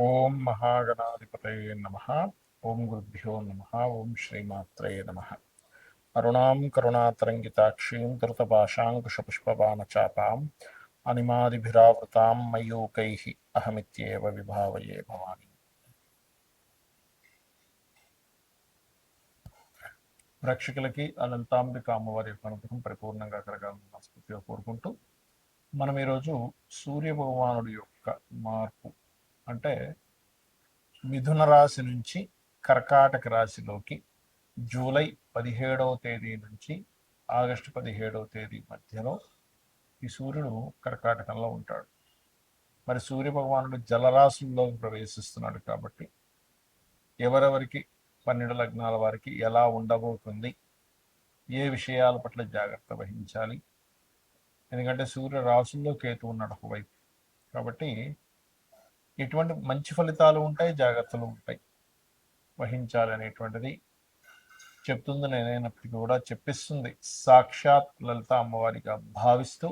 ఓం మహాగణాధిపతయ నమ. ఓం గురుభ్యో నమ. ఓం శ్రీమాత్రయ నమ. అరుణాం కరుణాతరంగితాక్షీం ధృతపాశాంకుశపుష్పబాణచాపాం అనిమాదిభిరావృతాం మయూకై అహమిత్యేవ విభావయే భవాని. ప్రేక్షకులకి అనంతాంబిక అమ్మవారి యొక్క అనుగ్రహం పరిపూర్ణంగా కలగాలని మనస్ఫూర్తిగా కోరుకుంటూ మనం ఈరోజు సూర్య భగవానుడి యొక్క మార్పు అంటే మిథున రాశి నుంచి కర్కాటక రాశిలోకి జూలై పదిహేడవ తేదీ నుంచి ఆగస్టు పదిహేడవ తేదీ మధ్యలో ఈ సూర్యుడు కర్కాటకంలో ఉంటాడు. మరి సూర్య భగవానుడు జలరాశుల్లో ప్రవేశిస్తున్నాడు కాబట్టి ఎవరెవరికి పన్నెండు లగ్నాల వారికి ఎలా ఉండబోతుంది ఏ విషయాల పట్ల జాగ్రత్త వహించాలి? ఎందుకంటే సూర్య రాశుల్లో కేతు ఉన్నాడు ఒకవైపు. కాబట్టి ఎటువంటి మంచి ఫలితాలు ఉంటాయి జాగ్రత్తలు ఉంటాయి. వహించాలనేటువంటిది చెప్తుంది నేనైనప్పటికీ కూడా చెప్పిస్తుంది. సాక్షాత్ లలిత అమ్మవారిగా భావిస్తూ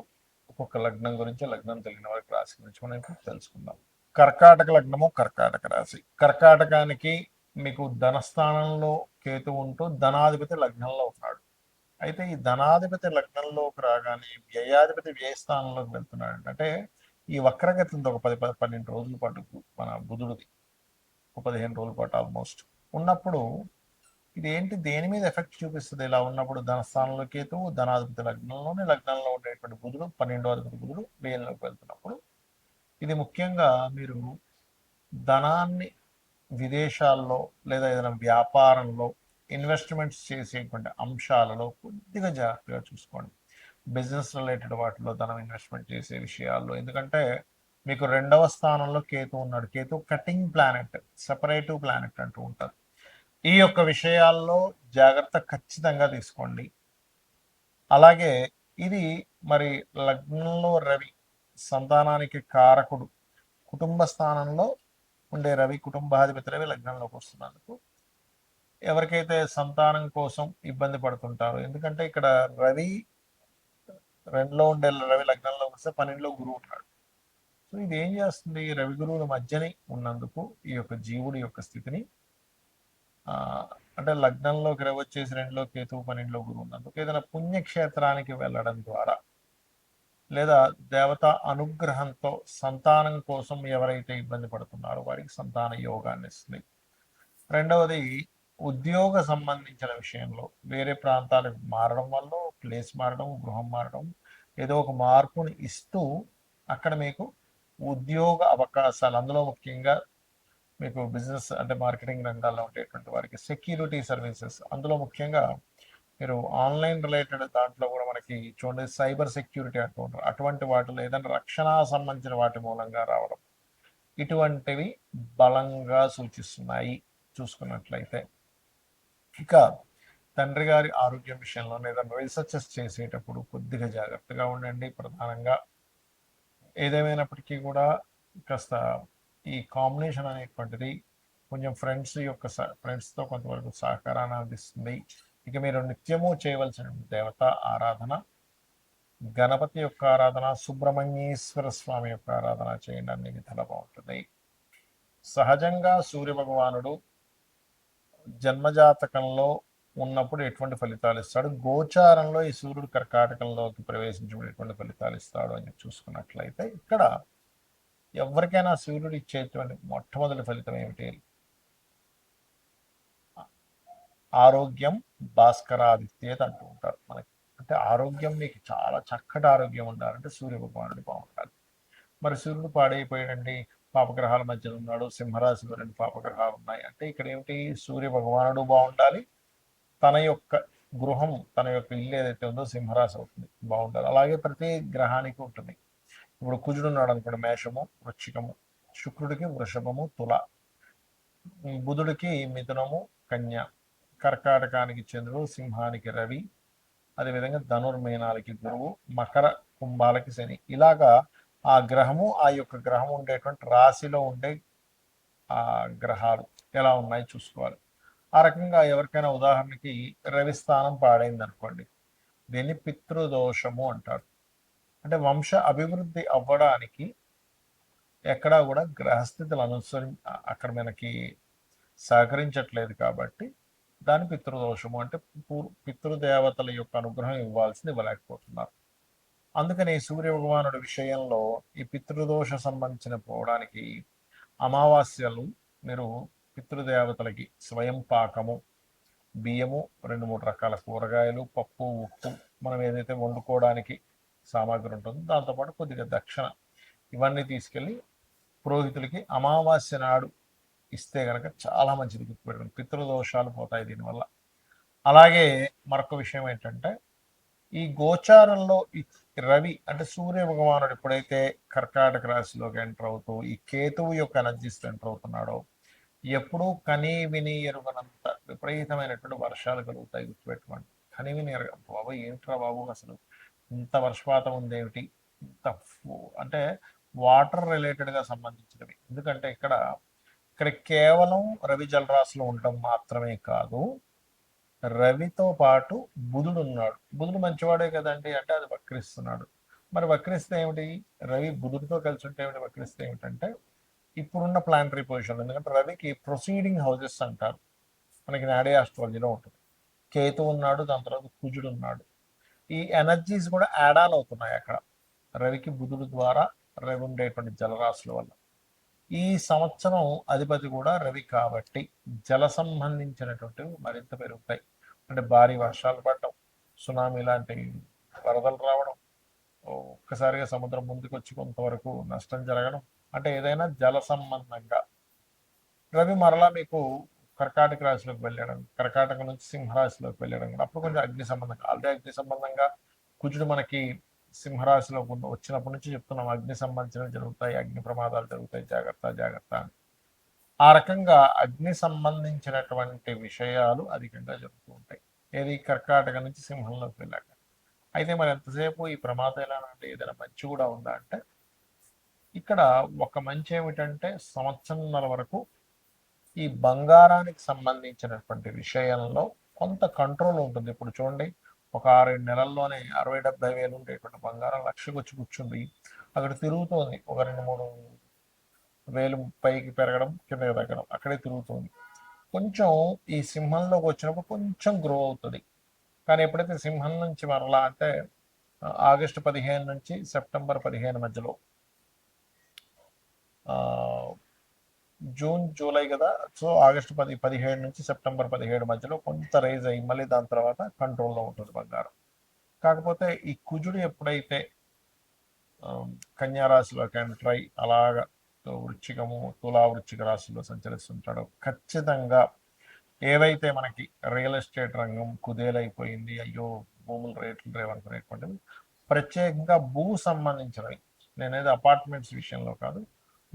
ఒక్కొక్క లగ్నం గురించి లగ్నం తెలియని వారికి రాశి గురించి మనం ఇప్పుడు తెలుసుకుందాం. కర్కాటక లగ్నము కర్కాటక రాశి. కర్కాటకానికి మీకు ధనస్థానంలో కేతు ఉంటూ ధనాధిపతి లగ్నంలో ఉన్నాడు. అయితే ఈ ధనాధిపతి లగ్నంలోకి రాగానే వ్యయాధిపతి వ్యయస్థానంలోకి వెళ్తున్నాడు అంటే ఈ వక్రగతి ఒక పది పది పన్నెండు రోజుల పాటు మన బుధుడిది ఒక పదిహేను రోజుల పాటు ఆల్మోస్ట్ ఉన్నప్పుడు ఇది ఏంటి దేని మీద ఎఫెక్ట్ చూపిస్తుంది? ఇలా ఉన్నప్పుడు ధనస్థానంలో కేతు ధనాధిపతి లగ్నంలోనే లగ్నంలో ఉండేటువంటి బుధుడు పన్నెండో అధిపతి బుధుడు వ్యయంలోకి వెళ్తున్నప్పుడు ఇది ముఖ్యంగా మీరు ధనాన్ని విదేశాల్లో లేదా ఏదైనా వ్యాపారంలో ఇన్వెస్ట్మెంట్స్ చేసేటువంటి అంశాలలో కొద్దిగా జాగ్రత్తగా చూసుకోండి. బిజినెస్ రిలేటెడ్ వాటిలో ధనం ఇన్వెస్ట్మెంట్ చేసే విషయాల్లో. ఎందుకంటే మీకు రెండవ స్థానంలో కేతు ఉన్నాడు. Ketu cutting planet separative planet అంటూ ఉంటారు. ఈ యొక్క విషయాల్లో జాగ్రత్త ఖచ్చితంగా తీసుకోండి. అలాగే ఇది మరి లగ్నంలో రవి సంతానానికి కారకుడు కుటుంబ స్థానంలో ఉండే రవి కుటుంబాధిపతి రవి లగ్నంలోకి వస్తున్నందుకు ఎవరికైతే సంతానం కోసం ఇబ్బంది పడుతుంటారో. ఎందుకంటే ఇక్కడ రవి రెండులో ఉండే రవి లగ్నంలో వస్తే పన్నెండులో గురువు ఉన్నాడు సో ఇది ఏం చేస్తుంది? రవి గురువుల మధ్యనే ఉన్నందుకు ఈ యొక్క జీవుడి యొక్క స్థితిని అంటే లగ్నంలోకి రవి వచ్చేసి రెండులో కేతువు పన్నెండులో గురువు ఉన్నందుకు ఏదైనా పుణ్యక్షేత్రానికి వెళ్ళడం ద్వారా లేదా దేవత అనుగ్రహంతో సంతానం కోసం ఎవరైతే ఇబ్బంది పడుతున్నారో వారికి సంతాన యోగాన్ని ఇస్తుంది. రెండవది ఉద్యోగ సంబంధించిన విషయంలో వేరే ప్రాంతాలకు మారడం వల్ల ప్లేస్ మారడం గృహం మారడం ఏదో ఒక మార్పును ఇస్తూ అక్కడ మీకు ఉద్యోగ అవకాశాలు అందులో ముఖ్యంగా మీకు బిజినెస్ అంటే మార్కెటింగ్ రంగాల్లో ఉండేటువంటి వారికి సెక్యూరిటీ సర్వీసెస్ అందులో ముఖ్యంగా మీరు ఆన్లైన్ రిలేటెడ్ దాంట్లో కూడా మనకి చూడండి సైబర్ సెక్యూరిటీ అంటూ ఉంటారు. అటువంటి వాటిలో ఏదైనా రక్షణ సంబంధించిన వాటి మూలంగా రావడం ఇటువంటివి బలంగా సూచిస్తున్నాయి చూసుకున్నట్లయితే. ఇక తండ్రి గారి ఆరోగ్యం విషయంలో ఏదైనా రీసెర్చెస్ చేసేటప్పుడు కొద్దిగా జాగ్రత్తగా ఉండండి. ప్రధానంగా ఏదేమైనప్పటికీ కూడా కాస్త ఈ కాంబినేషన్ అనేటువంటిది కొంచెం ఫ్రెండ్స్ యొక్క ఫ్రెండ్స్తో కొంతవరకు సహకారాన్ని అందిస్తుంది. ఇక మీరు నిత్యము చేయవలసిన దేవత ఆరాధన గణపతి యొక్క ఆరాధన సుబ్రహ్మణ్యేశ్వర స్వామి యొక్క ఆరాధన చేయండి. అన్ని విధాలు బాగుంటుంది. సహజంగా సూర్య భగవానుడు జన్మజాతకంలో ఉన్నప్పుడు ఎటువంటి ఫలితాలు ఇస్తాడు? గోచారంలో ఈ సూర్యుడు కర్కాటకంలోకి ప్రవేశించినప్పుడు ఎటువంటి ఫలితాలు ఇస్తాడు అని చూసుకున్నట్లయితే ఇక్కడ ఎవరికైనా సూర్యుడు ఇచ్చేటువంటి మొట్టమొదటి ఫలితం ఏమిటి? ఆరోగ్యం భాస్కరాదిత్యేత అంటూ ఉంటారు మనకి. అంటే ఆరోగ్యం మీకు చాలా చక్కటి ఆరోగ్యం ఉండాలంటే సూర్య భగవానుడు బాగుండాలి మరి సూర్యుడు పాడైపోయాడండి పాపగ్రహాల మధ్యలో ఉన్నాడు సింహరాశిలో రెండు పాపగ్రహాలు ఉన్నాయి. అంటే ఇక్కడ ఏమిటి? సూర్య భగవానుడు బాగుండాలి తన యొక్క గృహం తన యొక్క ఇల్లు ఏదైతే ఉందో సింహరాశి అవుతుంది. బాగుంటుంది అలాగే ప్రతి గ్రహానికి ఉంటుంది. ఇప్పుడు కుజుడు ఉన్నాడు అనుకోండి మేషము వృచ్చికము శుక్రుడికి వృషభము తుల బుధుడికి మిథునము కన్య కర్కాటకానికి చంద్రుడు సింహానికి రవి అదేవిధంగా ధనుర్మీనాలకి గురువు మకర కుంభాలకి శని. ఇలాగా ఆ గ్రహము ఆ యొక్క గ్రహం ఉండేటువంటి రాశిలో ఉండే ఆ గ్రహాలు ఎలా ఉన్నాయి చూసుకోవాలి. ఆ రకంగా ఎవరికైనా ఉదాహరణకి రవి స్థానం పాడైంది అనుకోండి దీన్ని పితృదోషము అంటారు. అంటే వంశ అభివృద్ధి అవ్వడానికి ఎక్కడా కూడా గ్రహస్థితులు అనుసరి అక్కడ మనకి సహకరించట్లేదు కాబట్టి దాని పితృదోషము అంటే పూర్- పితృదేవతల యొక్క అనుగ్రహం ఇవ్వాల్సింది ఇవ్వలేకపోతున్నారు. అందుకని సూర్య భగవానుడి విషయంలో ఈ పితృదోష సంబంధించిన పోవడానికి అమావాస్యలు మీరు పితృదేవతలకి స్వయం పాకము బియ్యము రెండు మూడు రకాల కూరగాయలు పప్పు ఉప్పు మనం ఏదైతే వండుకోవడానికి సామాగ్రి ఉంటుందో దాంతోపాటు కొద్దిగా దక్షిణ ఇవన్నీ తీసుకెళ్ళి పురోహితులకి అమావాస్య నాడు ఇస్తే కనుక చాలా మంచిది గుర్తుపెట్టడం పితృదోషాలు పోతాయి దీనివల్ల. అలాగే మరొక విషయం ఏంటంటే ఈ గోచారంలో ఈ రవి అంటే సూర్య భగవానుడు ఎప్పుడైతే కర్కాటక రాశిలోకి ఎంటర్ అవుతూ ఈ కేతువు యొక్క ఎనర్జీస్ ఎంటర్ అవుతున్నాడో ఎప్పుడూ కనీ విని ఎరుగనంత విపరీతమైనటువంటి వర్షాలు కలుగుతాయి గుర్తుపెట్టుకోండి. కనీ విని ఎరగ బాబు ఏమిట్రా బాబు అసలు? ఇంత వర్షపాతం ఉందేమిటి? ఇంత అంటే వాటర్ రిలేటెడ్గా సంబంధించినవి. ఎందుకంటే ఇక్కడ ఇక్కడ కేవలం రవి జలరాశిలో ఉండటం మాత్రమే కాదు రవితో పాటు బుధుడు ఉన్నాడు. బుధుడు మంచివాడే కదండి అంటే అది వక్రిస్తున్నాడు. మరి వక్రిస్తే ఏమిటి? రవి బుధుడితో కలిసి ఉంటే ఏమిటి? వక్రిస్తే ఏమిటంటే ఇప్పుడున్న ప్లానటరీ పొజిషన్ ఎందుకంటే రవికి ప్రొసీడింగ్ హౌసెస్ అంటారు. మనకి నాడే ఆస్ట్రాలజీలో ఉంటుంది. కేతు ఉన్నాడు దాని తర్వాత కుజుడు ఉన్నాడు. ఈ ఎనర్జీస్ కూడా యాడ్ ఆన్ అవుతున్నాయి అక్కడ. రవికి బుధుడు ద్వారా రవి ఉండేటువంటి జలరాశుల వల్ల. ఈ సంవత్సరం అధిపతి కూడా రవి కాబట్టి జల సంబంధించినటువంటివి మరింత పెరుగుతాయి. అంటే భారీ వర్షాలు పడటం సునామీ లాంటి వరదలు రావడం ఒక్కసారిగా సముద్రం ముందుకు వచ్చి కొంతవరకు నష్టం జరగడం అంటే ఏదైనా జల సంబంధంగా. రవి మరలా మీకు కర్కాటక రాశిలోకి వెళ్ళడం కర్కాటక నుంచి సింహరాశిలోకి వెళ్ళడం కూడా అప్పుడు కొంచెం అగ్ని సంబంధంగా ఆల్రెడీ అగ్ని సంబంధంగా కుజుడు మనకి సింహరాశిలో ఉన్న- వచ్చినప్పటి నుంచి చెప్తున్నాం. అగ్ని సంబంధించినవి జరుగుతాయి అగ్ని ప్రమాదాలు జరుగుతాయి జాగ్రత్త జాగ్రత్త అని. ఆ రకంగా అగ్ని సంబంధించినటువంటి విషయాలు అధికంగా జరుగుతూ ఉంటాయి. ఏది కర్కాటక నుంచి సింహంలోకి వెళ్ళాక. అయితే మరి ఎంతసేపు ఈ ప్రమాదం ఎలా అంటే ఏదైనా మంచి కూడా ఉందా అంటే ఇక్కడ ఒక మంచి ఏమిటంటే సంవత్సరంన్నర వరకు ఈ బంగారానికి సంబంధించినటువంటి విషయంలో కొంత కంట్రోల్ ఉంటుంది. ఇప్పుడు చూడండి ఒక ఆరేడు నెలల్లోనే అరవై డెబ్బై వేలు ఉండేటువంటి బంగారం లక్షకు వచ్చి కూర్చుంది. అక్కడ తిరుగుతోంది. ఒక రెండు మూడు వేలు పైకి పెరగడం కిందకి తగ్గడం అక్కడే తిరుగుతుంది. కొంచెం ఈ సింహంలోకి వచ్చినప్పుడు కొంచెం గ్రో అవుతుంది. కానీ ఎప్పుడైతే సింహం నుంచి మరలా అంటే ఆగస్టు పదిహేను నుంచి సెప్టెంబర్ పదిహేను మధ్యలో జూన్ జూలై కదా? సో ఆగస్టు పది పదిహేడు నుంచి సెప్టెంబర్ పదిహేడు మధ్యలో కొంత రైజ్ అయ్యి మళ్ళీ దాని తర్వాత కంట్రోల్లో ఉంటుంది బంగారం. కాకపోతే ఈ కుజుడు ఎప్పుడైతే ఆ, కన్యా రాశిలోకి ఎంటర్ అలాగా వృచ్చికము తులా వృచ్చిక రాశిలో సంచరిస్తుంటాడో ఖచ్చితంగా ఏవైతే మనకి రియల్ ఎస్టేట్ రంగం కుదేలైపోయింది అయ్యో భూముల రేట్లు రేవనుకునేటువంటివి ప్రత్యేకంగా భూ సంబంధించినవి. నేనేది అపార్ట్మెంట్స్ విషయంలో కాదు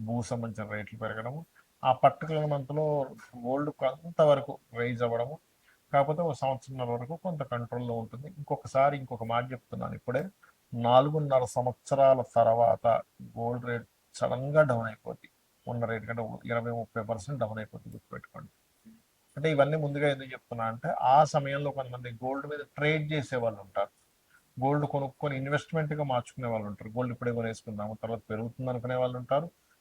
భూ సంబంధించిన రేట్లు పెరగడము ఆ పర్టికులర్ మంత్లో గోల్డ్ కొంతవరకు రైజ్ అవ్వడము కాకపోతే ఒక సంవత్సరం వరకు కొంత కంట్రోల్లో ఉంటుంది. ఇంకొకసారి ఇంకొక మాట చెప్తున్నాను ఇప్పుడే. నాలుగున్నర సంవత్సరాల తర్వాత గోల్డ్ రేట్ సడన్గా డౌన్ అయిపోద్ది. ఉన్న రేట్ కంటే ఇరవై ముప్పై పర్సెంట్ డౌన్ అయిపోతుంది గుర్తుపెట్టుకోండి. అంటే ఇవన్నీ ముందుగా ఎందుకు చెప్తున్నా అంటే ఆ సమయంలో కొంతమంది గోల్డ్ మీద ట్రేడ్ చేసే వాళ్ళు ఉంటారు. గోల్డ్ కొనుక్కొని ఇన్వెస్ట్మెంట్గా మార్చుకునే వాళ్ళు ఉంటారు. గోల్డ్ ఇప్పుడే కొనేసుకుందాము తర్వాత పెరుగుతుంది అనుకునే వాళ్ళు ఉంటారు.